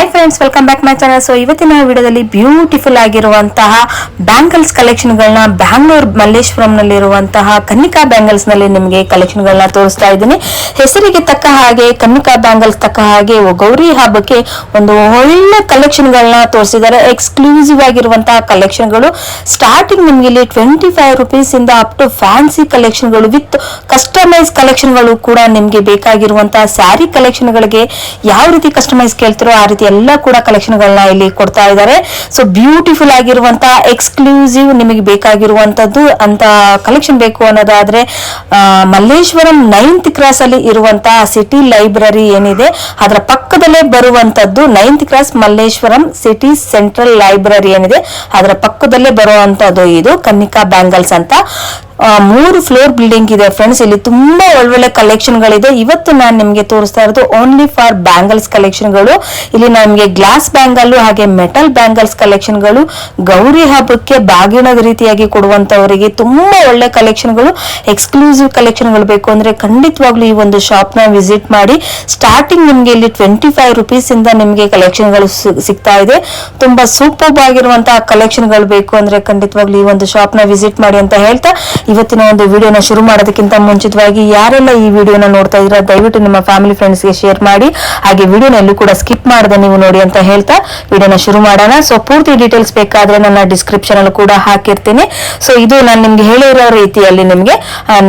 Hi friends welcome back my channel so ಇವತ್ತಿನ ವಿಡಿಯೋದಲ್ಲಿ beautiful ಆಗಿರುವಂತಹ ಬ್ಯಾಂಗಲ್ಸ್ ಕಲೆಕ್ಷನ್ ಗಳನ್ನ ಬ್ಯಾಂಗ್ಳೂರ್ ಮಲ್ಲೇಶ್ವರಂ ನಲ್ಲಿರುವಂತಹ ಕನ್ನಿಕಾ ಬ್ಯಾಂಗಲ್ಸ್ನಲ್ಲಿ ನಿಮಗೆ ಕಲೆಕ್ಷನ್ ಗಳನ್ನ ತೋರಿಸ್ತಾ ಇದ್ದೀನಿ. ಹೆಸರಿಗೆ ತಕ್ಕ ಹಾಗೆ, ಕನ್ನಿಕಾ ಬ್ಯಾಂಗಲ್ಸ್ ತಕ್ಕ ಹಾಗೆ ಗೌರಿ ಹಬ್ಬಕ್ಕೆ ಒಂದು ಒಳ್ಳೆ ಕಲೆಕ್ಷನ್ ಗಳನ್ನ ತೋರಿಸಿದ್ದಾರೆ. ಎಕ್ಸ್ಕ್ಲೂಸಿವ್ ಆಗಿರುವಂತಹ ಕಲೆಕ್ಷನ್ಗಳು ಸ್ಟಾರ್ಟಿಂಗ್ ನಿಮಗೆ ಇಲ್ಲಿ ಟ್ವೆಂಟಿ ಫೈವ್ ರುಪೀಸ್ ಇಂದ ಅಪ್ ಟು ಫ್ಯಾನ್ಸಿ ಕಲೆಕ್ಷನ್ಗಳು ವಿತ್ ಕಸ್ಟಮೈಸ್ ಕಲೆಕ್ಷನ್ಗಳು ಕೂಡ ನಿಮಗೆ ಬೇಕಾಗಿರುವಂತಹ ಸ್ಯಾರಿ ಕಲೆಕ್ಷನ್ ಗಳಿಗೆ ಯಾವ ರೀತಿ ಕಸ್ಟಮೈಸ್ ಕೇಳ್ತಿರೋ ಆ ರೀತಿ ಎಲ್ಲ ಕೂಡ ಕಲೆಕ್ಷನ್ ಗಳನ್ನ ಇಲ್ಲಿ ಕೊಡ್ತಾ ಇದ್ದಾರೆ. ಸೊ ಬ್ಯೂಟಿಫುಲ್ ಆಗಿರುವಂತಹ ಎಕ್ಸ್ಕ್ಲೂಸಿವ್ ನಿಮಗೆ ಬೇಕಾಗಿರುವಂತದ್ದು ಅಂತ ಕಲೆಕ್ಷನ್ ಬೇಕು ಅನ್ನೋದಾದ್ರೆ ಮಲ್ಲೇಶ್ವರಂ ನೈನ್ತ್ ಕ್ರಾಸ್ ಅಲ್ಲಿ ಇರುವಂತಹ ಸಿಟಿ ಲೈಬ್ರರಿ ಏನಿದೆ, ಅದರ ಪಕ್ಕದಲ್ಲೇ ಬರುವಂತದ್ದು ninth cross Malleshwaram city central library ಏನಿದೆ, ಅದರ ಪಕ್ಕದಲ್ಲೇ ಬರುವಂತದ್ದು ಇದು ಕನ್ನಿಕಾ ಬ್ಯಾಂಗಲ್ಸ್ ಅಂತ. ಮೂರು ಫ್ಲೋರ್ ಬಿಲ್ಡಿಂಗ್ ಇದೆ ಫ್ರೆಂಡ್ಸ್, ಇಲ್ಲಿ ತುಂಬಾ ಒಳ್ಳೊಳ್ಳೆ ಕಲೆಕ್ಷನ್ ಗಳಿದೆ ಇವತ್ತು ನಾನು ನಿಮಗೆ ತೋರಿಸ್ತಾ ಇರೋದು ಓನ್ಲಿ ಫಾರ್ ಬ್ಯಾಂಗಲ್ಸ್ ಕಲೆಕ್ಷನ್ಗಳು ಇಲ್ಲಿ ನಮಗೆ ಗ್ಲಾಸ್ ಬ್ಯಾಂಗಲ್ ಹಾಗೆ ಮೆಟಲ್ ಬ್ಯಾಂಗಲ್ಸ್ ಕಲೆಕ್ಷನ್ಗಳು ಗೌರಿ ಹಬ್ಬಕ್ಕೆ ಬಾಗಿಣದ ರೀತಿಯಾಗಿ ಕೊಡುವಂತವರಿಗೆ ತುಂಬಾ ಒಳ್ಳೆ ಕಲೆಕ್ಷನ್ಗಳು ಎಕ್ಸ್ಕ್ಲೂಸಿವ್ ಕಲೆಕ್ಷನ್ಗಳು ಬೇಕು ಅಂದ್ರೆ ಖಂಡಿತವಾಗ್ಲೂ ಈ ಒಂದು ಶಾಪ್ನ ವಿಸಿಟ್ ಮಾಡಿ. ಸ್ಟಾರ್ಟಿಂಗ್ ನಿಮ್ಗೆ ಇಲ್ಲಿ ಟ್ವೆಂಟಿ ಫೈವ್ ರುಪೀಸ್ ಇಂದ ನಿಮಗೆ ಕಲೆಕ್ಷನ್ಗಳು ಸಿಗ್ತಾ ಇದೆ. ತುಂಬಾ ಸೂಪರ್ ಆಗಿರುವಂತ ಕಲೆಕ್ಷನ್ಗಳು ಬೇಕು ಅಂದ್ರೆ ಖಂಡಿತವಾಗ್ಲೂ ಈ ಒಂದು ಶಾಪ್ನ ವಿಸಿಟ್ ಮಾಡಿ ಅಂತ ಹೇಳ್ತಾ ಇವತ್ತಿನ ಒಂದು ವಿಡಿಯೋನ ಶುರು ಮಾಡೋದಕ್ಕಿಂತ ಮುಂಚಿತವಾಗಿ ಯಾರೆಲ್ಲ ಈ ವಿಡಿಯೋನ ನೋಡ್ತಾ ಇದ್ರ ದಯವಿಟ್ಟು ನಿಮ್ಮ ಫ್ಯಾಮಿಲಿ ಫ್ರೆಂಡ್ಸ್ಗೆ ಶೇರ್ ಮಾಡಿ. ಹಾಗೆ ವಿಡಿಯೋನ ಎಲ್ಲೂ ಕೂಡ ಸ್ಕಿಪ್ ಮಾಡದೆ ನೀವು ನೋಡಿ ಅಂತ ಹೇಳ್ತಾ ವಿಡಿಯೋನ ಶುರು ಮಾಡೋಣ. ಸೊ ಪೂರ್ತಿ ಡೀಟೇಲ್ಸ್ ಬೇಕಾದ್ರೆ ನನ್ನ ಡಿಸ್ಕ್ರಿಪ್ಷನ್ ಅಲ್ಲಿ ಕೂಡ ಹಾಕಿರ್ತೀನಿ. ಸೊ ಇದು ನಾನು ನಿಮ್ಗೆ ಹೇಳಿರೋ ರೀತಿಯಲ್ಲಿ ನಿಮ್ಗೆ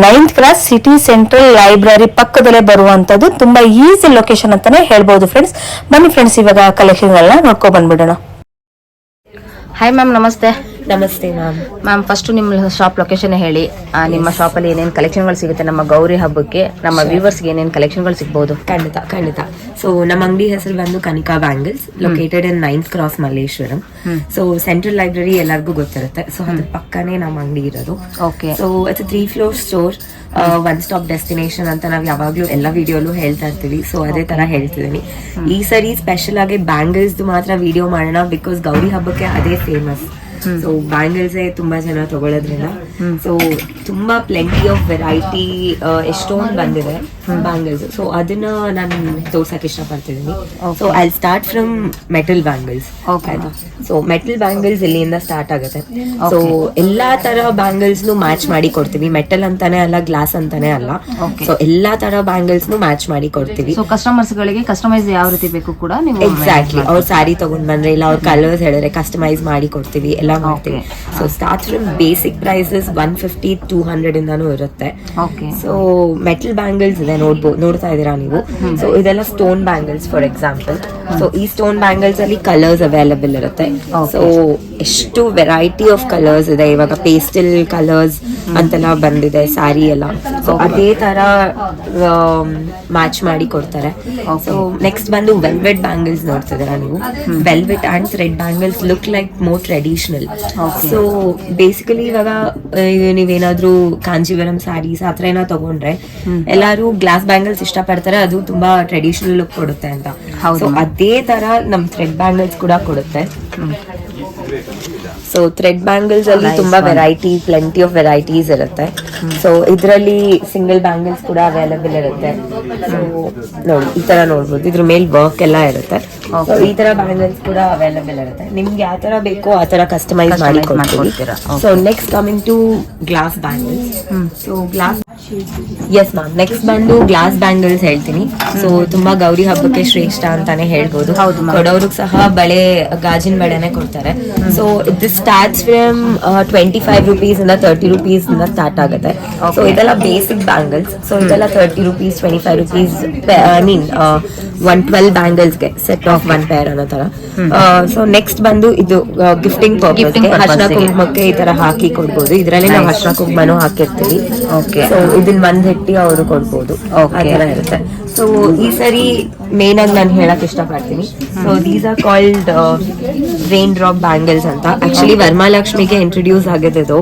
ninth class city central library ಪಕ್ಕದಲ್ಲೇ ಬರುವಂತದ್ದು ತುಂಬಾ ಈಸಿ ಲೊಕೇಶನ್ ಅಂತಾನೆ ಹೇಳ್ಬಹುದು ಫ್ರೆಂಡ್ಸ್ ಬನ್ನಿ ಫ್ರೆಂಡ್ಸ್ ಇವಾಗ ಕಲೆಕ್ಷನ್ ಎಲ್ಲಾ ನೋಡ್ಕೊ ಬಂದ್ಬಿಡೋಣ. ಹಾಯ್ ಮ್ಯಾಮ್ ನಮಸ್ತೆ. ನಮಸ್ತೆ ಮ್ಯಾಮ್ ಮ್ಯಾಮ್ ಫಸ್ಟ್ ನಿಮ್ಮ ಶಾಪ್ ಲೊಕೇಶನ್ ಹೇಳಿ. ಆ, ನಿಮ್ಮ ಶಾಪ್ ಅಲ್ಲಿ ಏನೇನು ಕಲೆಕ್ಷನ್ಗಳು ಸಿಗುತ್ತೆ? ನಮ್ಮ ಗೌರಿ ಹಬ್ಬಕ್ಕೆ ನಮ್ಮ ವ್ಯೂವರ್ಸ್ಗೆ ಏನೇನು ಕಲೆಕ್ಷನ್ಗಳು ಸಿಗ್ಬೋದು? ಖಂಡಿತ ಖಂಡಿತ. ಸೊ ನಮ್ಮ ಅಂಗಡಿ ಹೆಸರು ಬಂದು Kanika bangles located in ninth cross Malleshwaram. So central library ಎಲ್ಲರಿಗೂ ಗೊತ್ತಿರುತ್ತೆ. ಸೊ ಅದ್ರ ಪಕ್ಕನೇ ನಮ್ಮ ಅಂಗಡಿ ಇರೋದು. Okay so it's three floor store one stop destination ಅಂತ ನಾವು ಯಾವಾಗ್ಲೂ ಎಲ್ಲ ವಿಡಿಯೋಲ್ಲೂ ಹೇಳ್ತಾ ಇರ್ತೀವಿ. ಸೊ ಅದೇ ತರ ಹೇಳ್ತಿದೀನಿ. ಈ ಸರಿ ಸ್ಪೆಷಲ್ ಆಗಿ ಬ್ಯಾಂಗಲ್ಸ್ ಮಾತ್ರ ವಿಡಿಯೋ ಮಾಡೋಣ ಬಿಕಾಸ್ ಗೌರಿ ಹಬ್ಬಕ್ಕೆ ಅದೇ ಫೇಮಸ್ ಸೊ ಬ್ಯಾಂಗಲ್ಸ್ ತುಂಬಾ ಜನ ತಗೊಳ್ಳೋದ್ರಿಂದ ಸೊ ತುಂಬಾ ಪ್ಲೆಂಟಿ ಆಫ್ ವೆರೈಟಿ ಎಷ್ಟೊಂದು ಬಂದಿದೆ. ಬ್ಯಾಂಗಲ್ಸ್ ಸೊ ಅದನ್ನ ನಾನು ತೋರ್ಸಕ್ ಇಷ್ಟಪಡ್ತಿದ್ದೀನಿ. So I start from metal bangles. So metal bangles ಇಲ್ಲಿಂದ ಸ್ಟಾರ್ಟ್ ಆಗುತ್ತೆ? ಸೊ ಎಲ್ಲಾ ತರ ಬ್ಯಾಂಗಲ್ಸ್ ಮ್ಯಾಚ್ ಮಾಡಿ ಕೊಡ್ತೀವಿ. ಮೆಟಲ್ ಅಂತಾನೆ ಅಲ್ಲ ಗ್ಲಾಸ್ ಅಂತಾನೆ ಅಲ್ಲ. ಸೊ ಎಲ್ಲಾ ತರ ಬ್ಯಾಂಗಲ್ಸ್ ಮ್ಯಾಚ್ ಮಾಡಿ ಕೊಡ್ತೀವಿ. ಸೊ ಕಸ್ಟಮರ್ಸ್ ಗಳಿಗೆ ಕಸ್ಟಮೈಸ್ ಯಾವ ರೀತಿ ಬೇಕು ಕೂಡ ನೀವು ಎಕ್ಸಾಕ್ಟ್ಲಿ ಅವ್ರ ಸ್ಯಾರಿ ತಗೊಂಡ್ ಬಂದ್ರೆ ಇಲ್ಲ ಅವ್ರ ಕಲರ್ಸ್ ಹೇಳಿದ್ರೆ ಕಸ್ಟಮೈಸ್ ಮಾಡಿ ಕೊಡ್ತೀವಿ. ಎಲ್ಲ ಮಾಡ್ತೀವಿ. So start from basic prices one fifty two hundred ಇಂದಾನು ಇರುತ್ತೆ. ಸೊ ಮೆಟಲ್ ಬ್ಯಾಂಗಲ್ಸ್ ಇದೆ ನೋಡ್ಬೋದು ನೋಡ್ತಾ ಇದೀರಾ ನೀವು? ಸೊ ಇದೆಲ್ಲ stone bangles for example so ಈ ಸ್ಟೋನ್ ಬ್ಯಾಂಗಲ್ಸ್ ಅಲ್ಲಿ ಕಲರ್ಸ್ ಅವೈಲಬಲ್ ಇರುತ್ತೆ. ಸೊ ಎಷ್ಟು ವೆರೈಟಿ ಆಫ್ ಕಲರ್ಸ್ ಇದೆ. ಇವಾಗ ಪೇಸ್ಟಲ್ ಕಲರ್ಸ್ ಅಂತೆಲ್ಲ ಬಂದಿದೆ ಸ್ಯಾರಿ ಎಲ್ಲ. ಸೊ ಅದೇ ತರ ಮ್ಯಾಚ್ ಮಾಡಿ ಕೊಡ್ತಾರೆ. ಸೊ ನೆಕ್ಸ್ಟ್ ಬಂದು ವೆಲ್ವೆಟ್ ಬ್ಯಾಂಗಲ್ಸ್ ನೋಡ್ತಿದ್ದೀರಾ ನೀವು? Velvet and thread bangles look like more traditional so basically ಇವಾಗ ನೀವೇನಾದ್ರೂ ಕಾಂಜೀವರಂ ಸ್ಯಾರೀಸ್ ಆ ಥರ ಏನೋ ತಗೊಂಡ್ರೆ ಎಲ್ಲರೂ ಗ್ಲಾಸ್ ಬ್ಯಾಂಗಲ್ಸ್ ಇಷ್ಟಪಡ್ತಾರೆ ಅದು ತುಂಬಾ ಟ್ರೆಡಿಷನಲ್ ಲುಕ್ ಕೊಡುತ್ತೆ ಅಂತ. ಸೊ ಅದೇ ತರ ನಮ್ ಥ್ರೆಡ್ ಬ್ಯಾಂಗಲ್ಸ್ ಕೂಡ ಕೊಡುತ್ತೆ. ಸೊ ಥ್ರೆಡ್ ಬ್ಯಾಂಗಲ್ಸ್ ಅಲ್ಲಿ ತುಂಬಾ ವೆರೈಟಿ ಪ್ಲೆಂಟಿ ಆಫ್ ವೆರೈಟೀಸ್ ಇರುತ್ತೆ. ಸೊ ಇದರಲ್ಲಿ ಸಿಂಗಲ್ ಬ್ಯಾಂಗಲ್ಸ್ ಕೂಡ ಅವೈಲಬಲ್ ಇರುತ್ತೆ. ಸೊ ನೋಡಿ ಈ ತರ ನೋಡ್ಬೋದು. ಇದ್ರ ಮೇಲೆ ವರ್ಕ್ ಎಲ್ಲ ಇರುತ್ತೆ. ಈ ತರ ಬ್ಯಾಂಗಲ್ಸ್ ಕೂಡ ಅವೈಲಬಲ್ ಇರುತ್ತೆ. ನಿಮ್ಗೆ ಯಾವ ತರ ಬೇಕೋ ಆ ತರ ಕಸ್ಟಮೈಸ್ ಮಾಡಿ so next coming to glass bangles so glass yes ma'am next ಬಂದು ಗ್ಲಾಸ್ ಬ್ಯಾಂಗಲ್ಸ್ ಹೇಳ್ತೀನಿ. ಸೊ ತುಂಬಾ ಗೌರಿ ಹಬ್ಬಕ್ಕೆ ಶ್ರೇಷ್ಠ ಅಂತಾನೆ ಹೇಳ್ಬೋದು. ಕೊಡೋರ್ಗ್ ಸಹ ಬಳೆ ಗಾಜಿನ ಬಳೆನೆ ಕೊಡ್ತಾರೆ. So this starts from twenty five rupees ಇಂದ ತರ್ಟಿ ರುಪೀಸ್ ಇಂದ ಸ್ಟಾರ್ಟ್ ಆಗುತ್ತೆ. ಸೊ ಇದೆಲ್ಲ ಬೇಸಿಕ್ ಬ್ಯಾಂಗಲ್ಸ್ ಸೊ ಇದೆಲ್ಲ thirty rupees twenty five rupees I mean one twelve ಬ್ಯಾಂಗಲ್ಸ್ಗೆ set of one pair ಅನ್ನೋ ತರ ಸೊ ನೆಕ್ಸ್ಟ್ ಬಂದು ಇದು ಗಿಫ್ಟಿಂಗ್ ಪರ್ಪಸ್ಗೆ. ಕುಂಕುಮಕ್ಕೆ ಈ ತರ ಹಾಕಿ ಕೊಡ್ಬೋದು. ಇದರಲ್ಲಿ ನಾವು ಹರ್ಷಣ ಕುಂಕುಮನು ಹಾಕಿರ್ತೀವಿ. Okay. ಇದನ್ನ ಒಂದ್ ಹೆಟ್ಟಿ ಅವರು ಕೊಡ್ಬೋದು ಆ. ತರ ಇರುತ್ತೆ ಸೊ ಈ ಸರಿ ಮೇನ್ ಆಗಿ ನಾನು ಹೇಳಕ್ ಇಷ್ಟಪಡ್ತೀನಿ. So these are called rain drop bangles ಅಂತ. ಆಕ್ಚುಲಿ ವರ್ಮಾಲಕ್ಷ್ಮಿಗೆ ಇಂಟ್ರೊಡ್ಯೂಸ್ ಆಗಿದೆ ಇದು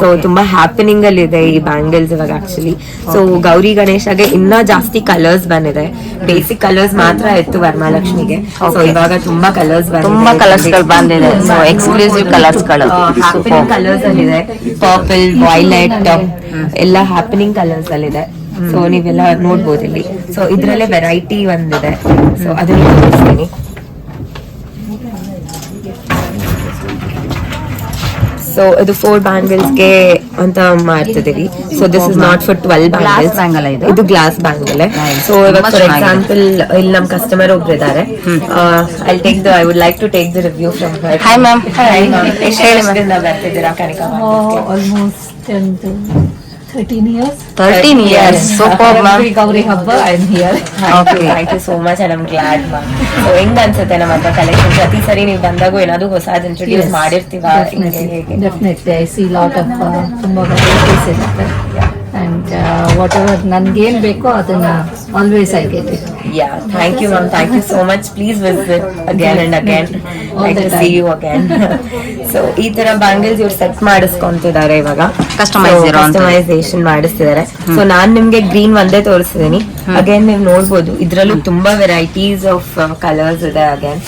ಸೊ ತುಂಬಾ ಹ್ಯಾಪನಿಂಗ್ ಅಲ್ಲಿ ಇದೆ ಈ ಬ್ಯಾಂಗಲ್ಸ್ ಇವಾಗ ಆಕ್ಚುಲಿ ಸೊ ಗೌರಿ ಗಣೇಶಗೆ ಇನ್ನ ಜಾಸ್ತಿ ಕಲರ್ಸ್ ಬಂದಿದೆ. ಬೇಸಿಕ್ ಕಲರ್ಸ್ ಮಾತ್ರ ಇತ್ತು ವರ್ಮಾಲಕ್ಷ್ಮಿಗೆ. ಸೊ ಇವಾಗ ತುಂಬಾ ಕಲರ್ಸ್ ತುಂಬಾ ಕಲರ್ಸ್ ಬಂದಿದೆ. ಸೊ ಎಕ್ಸ್ಕ್ಲೂಸಿವ್ ಕಲರ್ಸ್ಗಳು. ಹ್ಯಾಪನಿಂಗ್ ಕಲರ್ಸ್ ಅಲ್ಲಿ ಇದೆ ಪರ್ಪಲ್ ವೈಲೆಟ್ ಎಲ್ಲ ಹ್ಯಾಪನಿಂಗ್ ಕಲರ್ಸ್ ಅಲ್ಲಿ ಇದೆ ಸೊ ನೀವೆಲ್ಲ ನೋಡ್ಬೋದು ಇಲ್ಲಿ. ಸೊ ಇದ್ರಲ್ಲೇ ವೆರೈಟಿ ಒಂದಿದೆ. ಸೊ ಅದನ್ನ ತೋರಿಸ್ತೀನಿ. ಸೊ ಇದು ಫೋರ್ ಬ್ಯಾಂಗಲ್ಸ್ಗೆ ಅಂತ ಮಾಡ್ತಿದೀವಿ so this is not for twelve bangles ಇದು? ಗ್ಲಾಸ್ ಬ್ಯಾಂಗಲ್ ಸೊ ಇವಾಗ ಫಾರ್ ಎಕ್ಸಾಂಪಲ್ ಇಲ್ಲಿ ನಮ್ ಕಸ್ಟಮರ್ ಒಬ್ರು ಇದ್ದಾರೆ I take the I would like to take the review from ma'am hi ma'am ಬರ್ತಿದ್ದೀರಾ Kanika almost 13 years. 13 years. Super ma'am Gauri ಹಬ್ಬ I am here okay thank you so much and I am glad ma'am so ಹೆಂಗ್ ಅನ್ಸುತ್ತೆ ನಮ್ಮ ಹತ್ರ collection ಪ್ರತಿ ಸರಿ ನೀವು ಬಂದಾಗೂ ಏನಾದ್ರು ಹೊಸದು introduce ಮಾಡಿರ್ತೀವ? Definitely I see lot of ತುಂಬಾ ವೆರೈಟೀಸ್ ಇರುತ್ತೆ. ಅಂಡ್ ವಾಟ್ ಎವರ್ ನನ್ಗೇನ್ ಬೇಕೋ ಅದನ್ನ always I get it yeah thank you ma'am thank you so much please visit again and again. Like to see you again. So ಈ ತರ bangles ಇವ್ರು set ಮಾಡಿಸ್ಕೊಂತಿದ್ದಾರೆ ಇವಾಗ. ಇರೋ ಕಸ್ಟಮೈಸೇಷನ್ ಮಾಡಿಸ್ತಿದ್ದಾರೆ. ಸೊ ನಾನ್ ನಿಮ್ಗೆ ಗ್ರೀನ್ ಒಂದೇ ತೋರಿಸಿದೀನಿ ಅಗೇನ್ ನೀವು ನೋಡ್ಬೋದು. ಇದ್ರಲ್ಲೂ ತುಂಬಾ ವೆರೈಟೀಸ್ ಆಫ್ ಕಲರ್ಸ್ ಇದೆ ಅಗೇನ್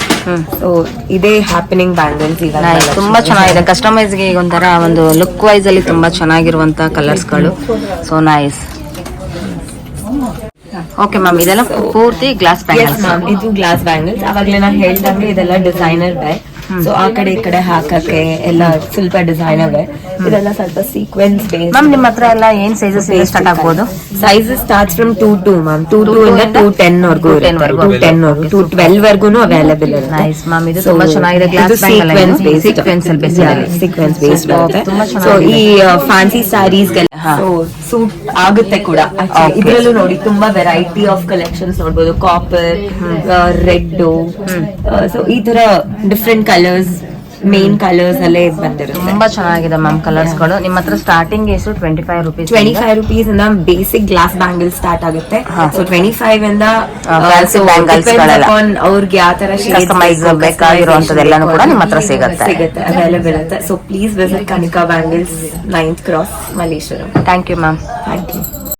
ಸೊ ಇದೇ ಹ್ಯಾಪನಿಂಗ್ ಬ್ಯಾಂಗಲ್ಸ್ ಈಗ Nice. ತುಂಬಾ ಚೆನ್ನಾಗಿದೆ. ಕಸ್ಟಮೈಸ್ಗೆ ಈಗ ಒಂಥರ ಒಂದು ಲುಕ್ ವೈಸ್ ಅಲ್ಲಿ ತುಂಬಾ ಚೆನ್ನಾಗಿರುವಂತ ಕಲರ್ಸ್ಗಳು ಸೊ ನೈಸ್ ಓಕೆ ಮ್ಯಾಮ್ ಇದೆಲ್ಲ ಪೂರ್ತಿ ಗ್ಲಾಸ್ ಬ್ಯಾಂಗಲ್ಸ್ ಇದು ಗ್ಲಾಸ್ ಬ್ಯಾಂಗಲ್ಸ್ ಅವಾಗಲೇ ನಾನು ಹೇಳ್ದಂಗೆ ಇದೆಲ್ಲ ಡಿಸೈನರ್ ಬೈ ಸೊ ಆ ಕಡೆ ಈ ಕಡೆ ಹಾಕಕ್ಕೆ ಎಲ್ಲ ಸ್ವಲ್ಪ ಡಿಸೈನ್ ಅವೆ. ಇದೆಲ್ಲ ಸ್ವಲ್ಪ ಸೀಕ್ವೆನ್ಸ್ ಬೇಸ್ ಮ್ಯಾಮ್ ನಿಮ್ಮ ಹತ್ರ ಎಲ್ಲ ಏನ್ ಸೈಜಸ್ ಸ್ಟಾರ್ಟ್ ಆಗ್ಬೋದು? Sizes starts from two two ma'am two two ಇಂದ ಟೂ ಟೆನ್ ವರ್ಗೂ 210 ವರ್ಗೂ. ಟೂ ಟೆನ್ ವರ್ಗೂ ಟೂ ಟ್ವೆಲ್ ವರ್ಗೂ ಅವೈಲೇಬಲ್ ನೈಸ್ ಮ್ಯಾಮ್ ಇದು ತುಂಬಾ ಚೆನ್ನಾಗಿದೆ. Glass sequence base sequence Superb. ತುಂಬಾ ಸೊ. ಈ ಫ್ಯಾನ್ಸಿ ಸ್ಯಾರೀಸ್. ಸೊ ಸೂಟ್ ಆಗುತ್ತೆ ಕೂಡ. ಇದರಲ್ಲೂ ನೋಡಿ ತುಂಬಾ ವೆರೈಟಿ ಆಫ್ ಕಲೆಕ್ಷನ್ಸ್ ನೋಡಬಹುದು ಕಾಪರ್ ರೆಡ್ ಸೊ ಈ ತರ ಡಿಫ್ರೆಂಟ್ ಕಲರ್ಸ್ ಮೇನ್ ಕಲರ್ಸ್ ಅಲ್ಲೇ ಬಂದಿರುತ್ತೆ. ತುಂಬಾ ಚೆನ್ನಾಗಿದೆ ಮ್ಯಾಮ್ ಕಲರ್ಸ್ಗಳು. ನಿಮ್ಮ ಹತ್ರ ಸ್ಟಾರ್ಟಿಂಗ್ ಎಷ್ಟು? Twenty five rupees twenty five rupees ಇಂದ ಬೇಸಿಕ್ ಗ್ಲಾಸ್ ಬ್ಯಾಂಗಲ್ ಸ್ಟಾರ್ಟ್ ಆಗುತ್ತೆ. ಸೊ ಟ್ವೆಂಟಿ ಫೈವ್ ಇಂದ ಆ. ಅವ್ರಿಗೆ ಯಾವ ತರ ಕಸ್ಟಮೈಸ್ Customize ಬೇಕು, ಕೂಡ ನಿಮ್ಮ ಹತ್ರ ಸಿಗುತ್ತೆ. ಸಿಗುತ್ತೆ ಅವೈಲೇಬಲ್ ಇರುತ್ತೆ. So please visit Kanika bangles ninth cross Malleshwaram thank you ma'am thank you